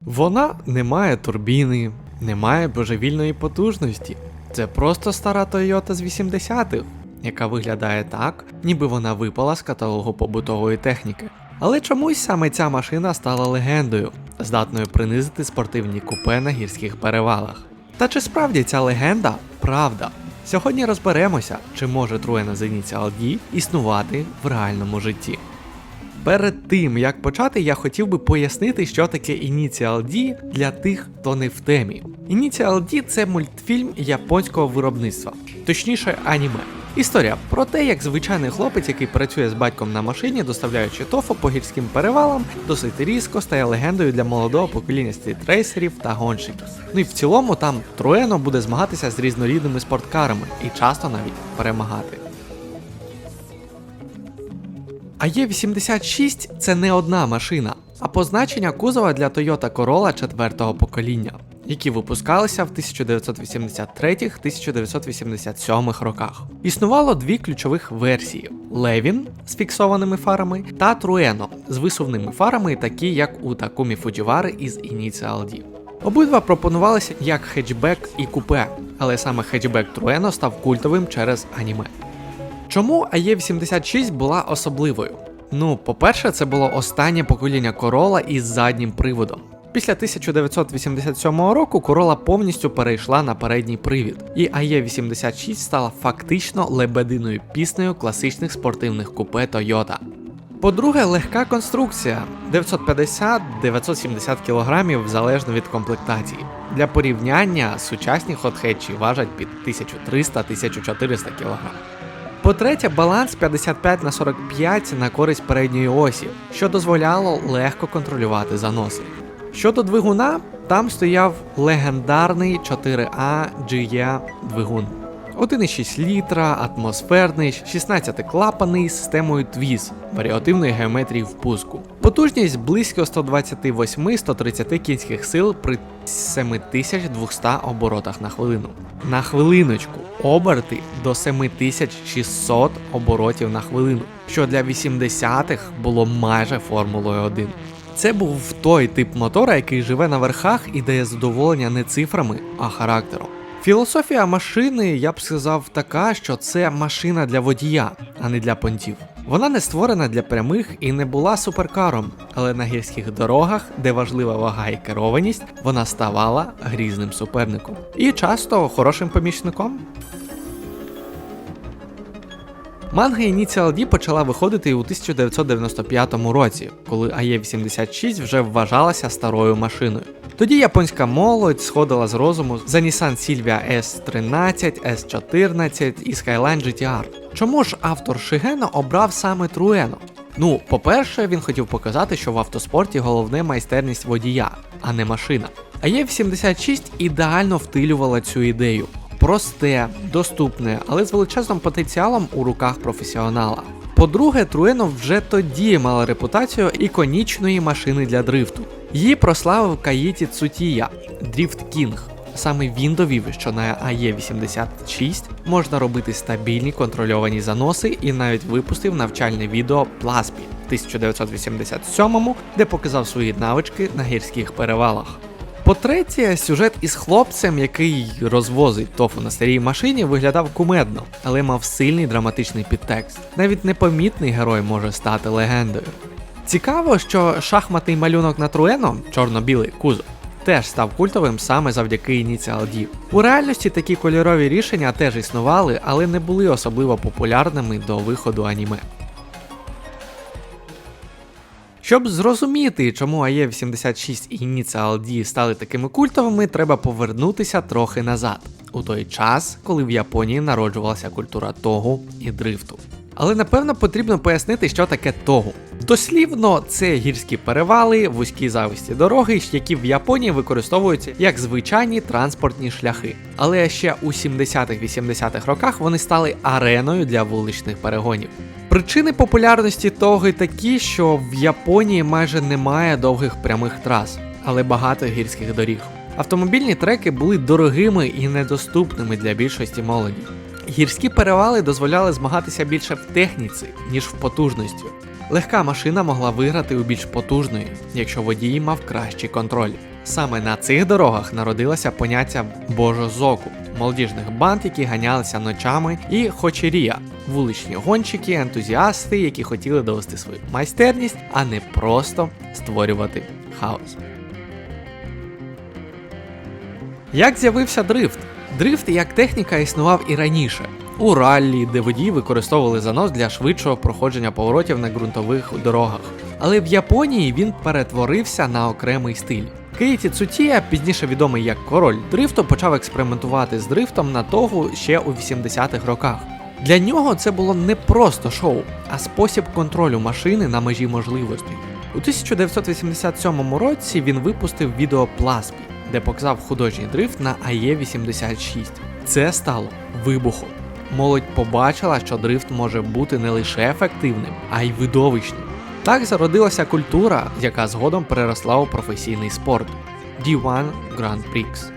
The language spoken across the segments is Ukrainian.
Вона не має турбіни, не має божевільної потужності. Це просто стара Toyota з 80-х, яка виглядає так, ніби вона випала з каталогу побутової техніки. Але чомусь саме ця машина стала легендою, здатною принизити спортивні купе на гірських перевалах. Та чи справді ця легенда правда? Сьогодні розберемося, чи може Trueno з Initial існувати в реальному житті. Перед тим як почати, я хотів би пояснити, що таке Initial D для тих, хто не в темі. Initial D це мультфільм японського виробництва, точніше аніме. Історія про те, як звичайний хлопець, який працює з батьком на машині, доставляючи тофу по гірським перевалам, досить різко стає легендою для молодого покоління стрітрейсерів та гонщиків. Ну і в цілому там Труено буде змагатися з різнорідними спорткарами і часто навіть перемагати. А Є86 це не одна машина, а позначення кузова для Toyota Corolla четвертого покоління, які випускалися в 1983-1987 роках. Існувало дві ключових версії: Levin з фіксованими фарами та Trueno з висувними фарами, такі як у Takumi Fujiwara із Initial D. Обидва пропонувалися як хетчбек і купе, але саме хетчбек Trueno став культовим через аніме. Чому AE86 була особливою? Ну, по-перше, це було останнє покоління Corolla із заднім приводом. Після 1987 року Corolla повністю перейшла на передній привід, і AE86 стала фактично лебединою піснею класичних спортивних купе Toyota. По-друге, легка конструкція 950-970 кг залежно від комплектації. Для порівняння сучасні хотхетчі важать під 1300-1400 кг. По-третє, баланс 55 на 45 на користь передньої осі, що дозволяло легко контролювати заноси. Щодо двигуна, там стояв легендарний 4А GE двигун. 1,6 літра, атмосферний, 16-клапаний з системою Twiz, варіативної геометрії впуску. Потужність близько 128-130 кінських сил при 7200 оборотах на хвилину. На хвилиночку оберти до 7600 оборотів на хвилину, що для 80-х було майже Формулою 1. Це був той тип мотора, який живе на верхах і дає задоволення не цифрами, а характером. Філософія машини, я б сказав, така, що це машина для водія, а не для понтів. Вона не створена для прямих і не була суперкаром, але на гірських дорогах, де важлива вага і керованість, вона ставала грізним суперником. І часто хорошим помічником. Манга Initial D почала виходити у 1995 році, коли AE86 вже вважалася старою машиною. Тоді японська молодь сходила з розуму за Nissan Silvia S13, S14 і Skyline GTR. Чому ж автор Шигено обрав саме Trueno? Ну, по-перше, він хотів показати, що в автоспорті головне майстерність водія, а не машина. А Є86 ідеально втилювала цю ідею. Просте, доступне, але з величезним потенціалом у руках професіонала. По-друге, Труено вже тоді мала репутацію іконічної машини для дрифту. Її прославив Каїті Цутія, Дріфт Кінг. Саме він довів, що на AE86 можна робити стабільні контрольовані заноси і навіть випустив навчальне відео Пласпі в 1987-му, де показав свої навички на гірських перевалах. По-третє, сюжет із хлопцем, який розвозить тофу на старій машині, виглядав кумедно, але мав сильний драматичний підтекст. Навіть непомітний герой може стати легендою. Цікаво, що шахматний малюнок на Труено, чорно-білий кузов, теж став культовим саме завдяки Initial D. У реальності такі кольорові рішення теж існували, але не були особливо популярними до виходу аніме. Щоб зрозуміти, чому AE86 і Initial D стали такими культовими, треба повернутися трохи назад, у той час, коли в Японії народжувалася культура тогу і дрифту. Але напевно потрібно пояснити, що таке тогу. Дослівно, це гірські перевали, вузькі зависті дороги, які в Японії використовуються як звичайні транспортні шляхи. Але ще у 70-х-80-х роках вони стали ареною для вуличних перегонів. Причини популярності тоги такі, що в Японії майже немає довгих прямих трас, але багато гірських доріг. Автомобільні треки були дорогими і недоступними для більшості молоді. Гірські перевали дозволяли змагатися більше в техніці, ніж в потужності. Легка машина могла виграти у більш потужної, якщо водій мав кращий контроль. Саме на цих дорогах народилося поняття божозоку, молодіжних банд, які ганялися ночами, і хочерія, вуличні гонщики, ентузіасти, які хотіли довести свою майстерність, а не просто створювати хаос. Як з'явився дрифт? Дрифт як техніка існував і раніше. У раллі, де водії використовували занос для швидшого проходження поворотів на ґрунтових дорогах. Але в Японії він перетворився на окремий стиль. Кейті Цутія, пізніше відомий як король дрифту, почав експериментувати з дрифтом на того ще у 80-х роках. Для нього це було не просто шоу, а спосіб контролю машини на межі можливостей. У 1987 році він випустив відео Пласпі, де показав художній дрифт на АЕ-86. Це стало вибухом. Молодь побачила, що дрифт може бути не лише ефективним, а й видовищним. Так зародилася культура, яка згодом переросла у професійний спорт D1 Grand Prix.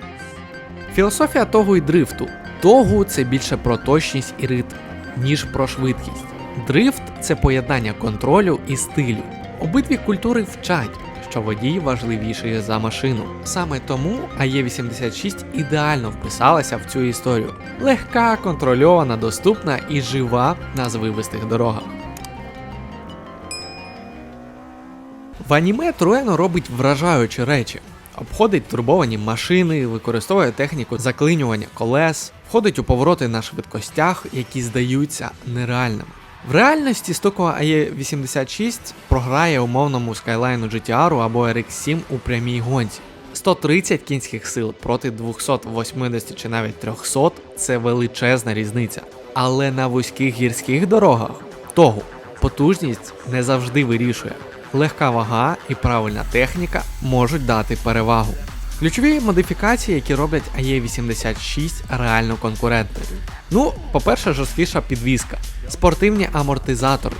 Філософія того й дрифту. Тогу це більше про точність і ритм, ніж про швидкість. Дрифт це поєднання контролю і стилю. Обидві культури вчать, що водій важливіший за машину. Саме тому АЕ86 ідеально вписалася в цю історію. Легка, контрольована, доступна і жива на звивистих дорогах. В аніме Труено робить вражаючі речі. Обходить турбовані машини, використовує техніку заклинювання колес, входить у повороти на швидкостях, які здаються нереальними. В реальності Стокова AE86 програє умовному Skyline GTR або RX7 у прямій гонці. 130 кінських сил проти 280 чи навіть 300 це величезна різниця. Але на вузьких гірських дорогах того потужність не завжди вирішує. Легка вага і правильна техніка можуть дати перевагу. Ключові модифікації, які роблять AE86 реально конкурентною. Ну, по-перше, жорсткіша підвізка, спортивні амортизатори,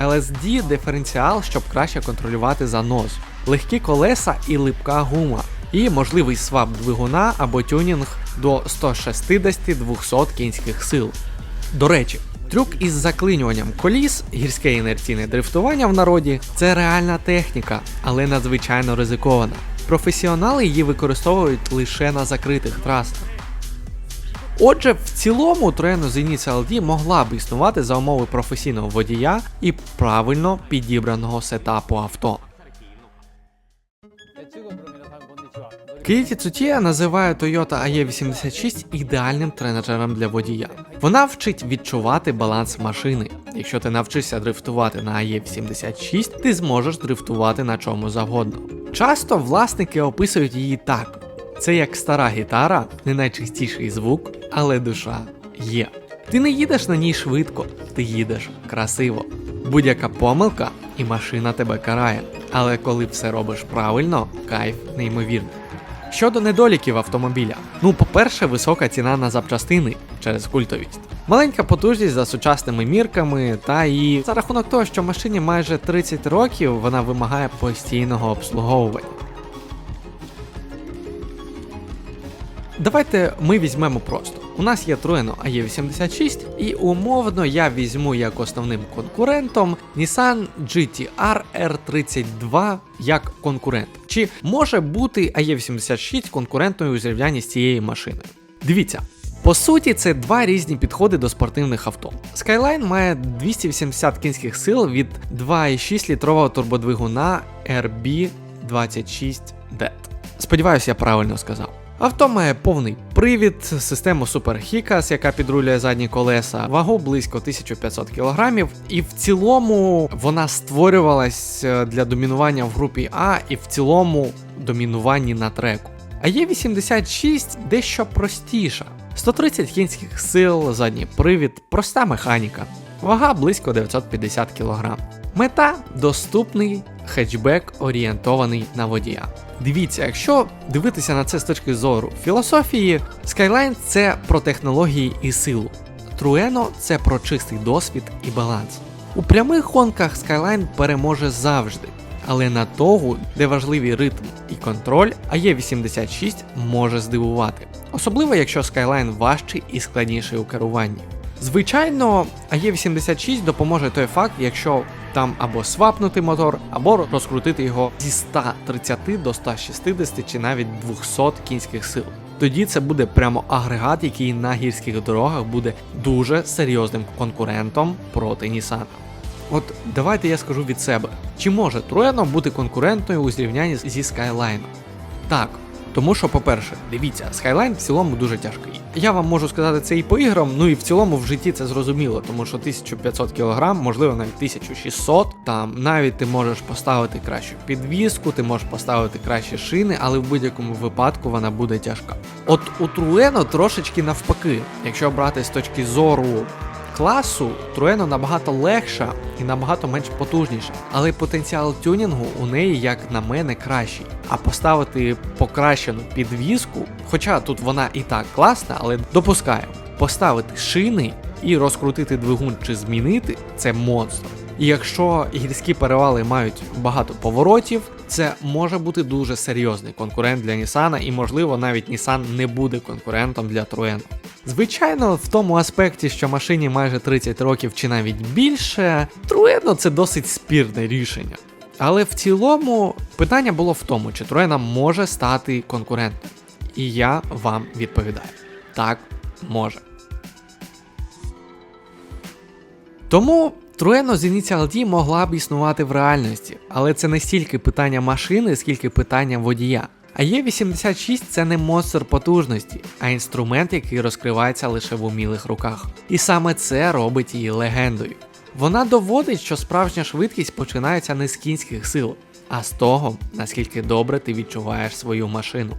LSD диференціал, щоб краще контролювати занос, легкі колеса і липка гума, і можливий свап двигуна або тюнінг до 160-200 кінських сил. До речі, трюк із заклинюванням коліс, гірське інерційне дрифтування в народі це реальна техніка, але надзвичайно ризикована. Професіонали її використовують лише на закритих трасах. Отже, в цілому Treno Initial D могла б існувати за умови професійного водія і правильно підібраного сетапу авто. Кіті Цутія називає Toyota AE86 ідеальним тренажером для водія. Вона вчить відчувати баланс машини. Якщо ти навчишся дрифтувати на AE86, ти зможеш дрифтувати на чому завгодно. Часто власники описують її так: це як стара гітара, не найчистіший звук, але душа є. Ти не їдеш на ній швидко, ти їдеш красиво. Будь-яка помилка, і машина тебе карає. Але коли все робиш правильно, кайф неймовірний. Щодо недоліків автомобіля, ну, по-перше, висока ціна на запчастини через культовість. Маленька потужність за сучасними мірками, та і за рахунок того, що машині майже 30 років вона вимагає постійного обслуговування. Давайте ми візьмемо просто. У нас є Trueno AE86, і умовно я візьму як основним конкурентом Nissan GT-R R32 як конкурент. Чи може бути AE86 конкурентною у зрівнянні з цією машиною? Дивіться. По суті, це два різні підходи до спортивних авто. Skyline має 280 кінських сил від 2,6 літрового турбодвигуна RB26DET. Сподіваюся, я правильно сказав. Авто має повний привід, систему Super HICAS, яка підрулює задні колеса, вагу близько 1500 кг, і в цілому вона створювалась е, для домінування в групі А і в цілому домінуванні на треку. А є 86 дещо простіша. 130 кінських сил, задній привід, проста механіка. Вага близько 950 кг. Мета доступний хетчбек, орієнтований на водія. Дивіться, якщо дивитися на це з точки зору філософії, Skyline це про технології і силу. Trueno це про чистий досвід і баланс. У прямих гонках Skyline переможе завжди, але на того, де важливі ритм і контроль, а є 86 може здивувати. Особливо якщо Skyline важчий і складніший у керуванні. Звичайно, AE86 допоможе той факт, якщо Там або свапнути мотор, або розкрутити його зі 130 до 160 чи навіть 200 кінських сил. Тоді це буде прямо агрегат, який на гірських дорогах буде дуже серйозним конкурентом проти Nissan. От давайте я скажу від себе, чи може Труено бути конкурентною у зрівнянні зі Skyline? Так. Тому що, по-перше, дивіться, Skyline в цілому дуже тяжкий. Я вам можу сказати це і по іграм, ну і в цілому в житті це зрозуміло, тому що 1500 кг, можливо навіть 1600, там навіть ти можеш поставити кращу підвіску, ти можеш поставити кращі шини, але в будь-якому випадку вона буде тяжка. От у Труено трошечки навпаки, якщо брати з точки зору класу Труено набагато легша і набагато менш потужніша, але потенціал тюнінгу у неї, як на мене, кращий. А поставити покращену підвіску, хоча тут вона і так класна, але допускаємо, поставити шини і розкрутити двигун чи змінити це монстр. І якщо гірські перевали мають багато поворотів, це може бути дуже серйозний конкурент для Nissan, і можливо навіть Nissan не буде конкурентом для Trueno. Звичайно, в тому аспекті, що машині майже 30 років чи навіть більше, Trueno це досить спірне рішення. Але в цілому питання було в тому, чи Trueno може стати конкурентом. І я вам відповідаю: так, може. Тому Труено з Initial D могла б існувати в реальності, але це не стільки питання машини, скільки питання водія. А Є86 це не монстр потужності, а інструмент, який розкривається лише в умілих руках. І саме це робить її легендою. Вона доводить, що справжня швидкість починається не з кінських сил, а з того, наскільки добре ти відчуваєш свою машину.